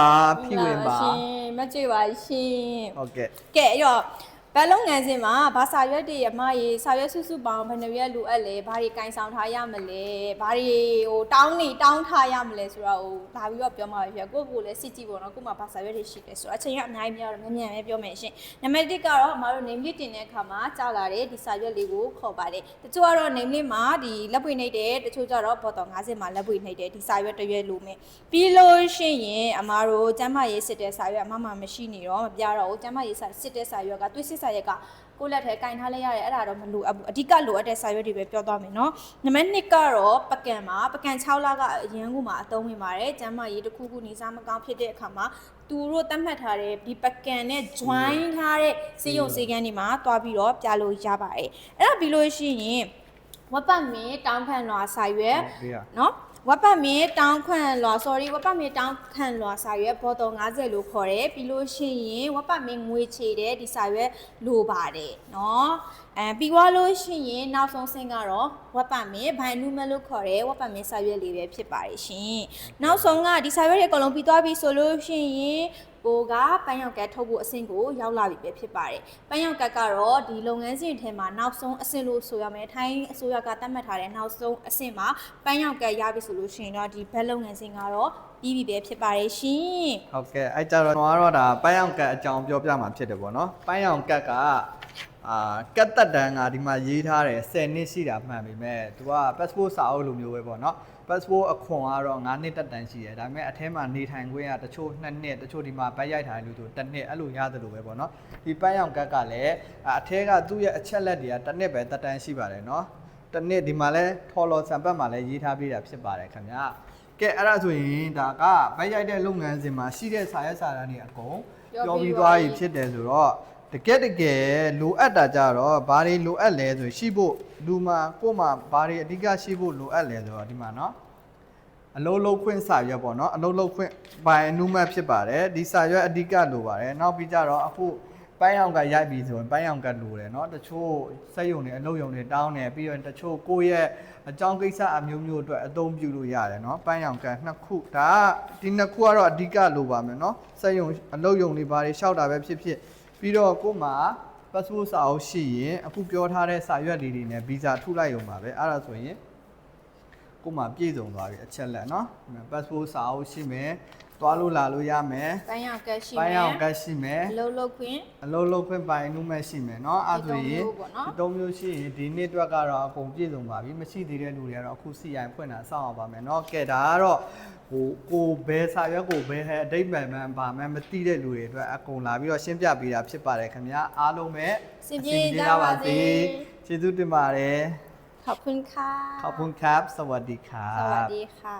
အာဖိဝင်ပါရှင်မကြွပါရှင်ဟုတ်ကဲ့ ကဲအဲ့တော့ ဘယ်လုပ်ငန်းစဉ်မှာဘာစာရွက်တွေအမရေစာရွက်စုစုပေါင်းဘယ်နှရွက်လိုအပ်လဲဘာတွေကင်ဆောင်ထားရမလဲဘာတွေဟိုတောင်းနေတောင်းထားရမလဲဆိုတော့ဟိုလာပြီးတော့ပြောမှာပဲဖြစ်ကိုယ့်ကိုယ်လည်းစစ်ကြည့်ပေါ့နော်ကို့မှာဘာစာရွက်တွေရှိတယ်ဆိုတော့အချိန်ကအများကြီးများတော့မြန်မြန်ပဲပြောမယ်ရှင်နံပါတ်1ကတော့အမတို့ name list တင်တဲ့အခါမှာကြောက်လာတဲ့ဒီစာရွက်လေးကိုခေါ်ပါတယ်တချို့ကတော့ name list မှာဒီလက်ပွေနှိပ်တယ်တချို့ကျတော့ဘော်တော်50မှာလက်ပွေနှိပ်တယ်ဒီစာရွက်တစ်ရွက်လိုမယ်ပြီးလို့ရှိရင်အမတို့ကျမ်းမာရေးစစ်တဲ့စာရွက်အမမှမရှိနေတော့မပြတော့ဘူးကျမ်းမာရေးစစ်တဲ့စာရွက်ကသွေးစစ်စာရွက်ကကိုယ့်လက်ထဲကင်ထားလိုက်ရတယ်အဲ့ဒါတော့မလိုအပ်ဘူးအဓိကလိုအပ်တဲ့စာရွက်တွေပဲပြောသွားမယ်နော်နံပါတ်2ကတော့ပကံပါပကံ6လကအရန်ကူမှာအသုံးဝင်ပါတယ်ကျမ်းမာရေးတစ်ခုခုနေစားမကောင်းဖြစ်တဲ့အခါမှာသူတို့သတ်မှတ်ထားတဲ့ဒီပကံနဲ့ join ထားတဲ့စေယုံစေကန်းတွေမှာတွားပြီးတော့ပြလို့ရပါတယ်အဲ့ဒါပြီးလို့ရှိရင်ဝက်ပတ်မင်းတောင်းခံလွာစာရွက်ဘေးကနော် ဝက်ပတ်မင်းတောင်းခွန့်လွာ sorry ဝက်ပတ်မင်းတောင်းခန့်လွာစာရွက်ဘောတော်90လို့ခေါ်တယ်ပြီးလို့ရှိရင်ဝက်ပတ်မင်းငွေချေတဲ့ဒီစာရွက်လိုပါတယ်နော် အဲပြီးသွားလို့ရှိရင်နောက်ဆုံးဆင့်ကတော့ဝက်ပတ်မင်းဘိုင်နူမလို့ခေါ်တယ်ဝက်ပတ်မင်းစာရွက်လေးပဲဖြစ်ပါတယ်ရှင်နောက်ဆုံးကဒီစာရွက်တွေအကုန်လုံးပြီးသွားပြီဆိုလို့ရှိရင်ကိုကပန်းရောက်ကတ်ထုတ်ဖို့အဆင့်ကိုရောက်လာပြီပဲဖြစ်ပါတယ်။ပန်းရောက်ကတ်ကတော့ဒီလုပ်ငန်းစဉ်ထဲမှာနောက်ဆုံးအဆင့်လို့ဆိုရမယ်။ထိုင်းအစိုးရကသတ်မှတ်ထားတဲ့နောက်ဆုံးအဆင့်မှာပန်းရောက်ကတ်ရပြီဆိုလို့ရှိရင်တော့ဒီဘက်လုပ်ငန်းစဉ်ကတော့ပြီးပြီပဲဖြစ်ပါတယ်ရှင်ဟုတ်ကဲ့အဲ့ကြတော့ကျွန်တော်ကတော့ဒါပန်းရောင်ကတ်အကြောင်းပြောပြမှာဖြစ်တယ်ပေါ့နော်ပန်းရောင်ကတ်က အာကတ်တက်တန်းကဒီမှာရေးထားတယ်10နှစ်ရှိတာမှန်ပေမဲ့သူက passport စာအုပ်လိုမျိုးပဲပေါ့နော် passport အခွန်ကတော့9နှစ်တက်တန်းရှိတယ်ဒါပေမဲ့အထဲမှာနေထိုင်ခွင့်ကတချို့2နှစ်တချို့ဒီမှာဗတ်ရိုက်ထားတယ်လို့ဆိုတစ်နှစ်အဲ့လိုရတယ်လို့ပဲပေါ့နော်ဒီပန်းရောင်ကတ်ကလည်းအထဲကသူ့ရဲ့အချက်လက်တွေကတစ်နှစ်ပဲတက်တန်းရှိပါတယ်နော်တစ်နှစ်ဒီမှာလဲထော်လော်စံပတ်မှာလဲရေးထားပြီးတာဖြစ်ပါတယ်ခင်ဗျာကဲအဲ့ဒါဆိုရင်ဒါကဗိုက်ရိုက်တဲ့လုပ်ငန်းစဉ်မှာရှိတဲ့စာရွက်စာတမ်းတွေအကုန်ပြောပြီးသွားပြီဖြစ်တယ်ဆိုတော့ တကယ်တကယ်လိုအပ်တာကြတော့ဘာတွေလိုအပ်လဲဆိုရင်ရှိဖို့လူမှာကို့မှာဘာတွေအဓိကရှိဖို့လိုအပ်လဲဆိုတော့ဒီမှာเนาะအလုံးလုံးခွင့်စာရွက်ပေါ့เนาะအလုံးလုံးခွင့်ဘိုင်အနုမတ်ဖြစ်ပါတယ်ဒီစာရွက်အဓိကလိုပါတယ်နောက်ပြီးကြတော့အခုပန်းရောင်ကရိုက်ပြီဆိုရင်ပန်းရောင်ကလိုတယ်เนาะတချို့စက်ယုံတွေအလုပ်ယုံတွေတောင်းတယ်ပြီးတော့တချို့ကိုယ့်ရဲ့အကြောင်းကိစ္စအမျိုးမျိုးအတွက်အသုံးပြုလို့ရတယ်เนาะပန်းရောင်ကနှစ်ခုဒါကဒီနှစ်ခုကတော့အဓိကလိုပါမယ်เนาะစက်ယုံအလုပ်ယုံတွေဘာတွေရှောက်တာပဲဖြစ်ဖြစ် ပြီးတော့ကို့မှာ passport စာအုပ်ရှိရင်အခုပြောထားတဲ့စာရွက်လေးတွေနဲ့ဗီဇာထုလိုက်ရုံပါပဲအဲ့ဒါဆိုရင် ကို့မှာပြည့်စုံသွားပြီအချက်လက်เนาะ passport စာအုပ်ရှိမယ်သွားလို့လာလို့ရမယ် ပန်းရောက်ကတ်ရှိ ပ မယ် န်းရောင်ကတ်ရှိမယ် အလုံးလုံးခွင့် အလုံးလုံးခွင့်ပိုင်နုမဲ့ရှိမယ်เนาะအဲ့ဒါဆိုရင် ဒီသုံးမျိုးပေါ့နော် ဒီသုံးမျိုးရှိရင်ဒီနေ့အတွက်ကတော့အကုန်ပြည့်စုံပါပြီမရှိသေးတဲ့လူတွေကတော့အခု CI ဖွင့်တာစောင့်အောင်ပါမယ်เนาะကဲဒါကတော့ဟိုကိုဘယ်စာရွက်ကိုဘယ်ဟဲအတိတ်မှန်မှန်ပါမှန်မသိတဲ့လူတွေအတွက်အကုန်လာပြီးတော့ရှင်းပြပေးတာဖြစ်ပါတယ်ခင်ဗျာအားလုံးပဲ စင်ပြေကြပါစေ ကျေးဇူးတင်ပါတယ် ขอบคุณค่ะ ขอบคุณครับ สวัสดีครัสวัสบดีค่ะ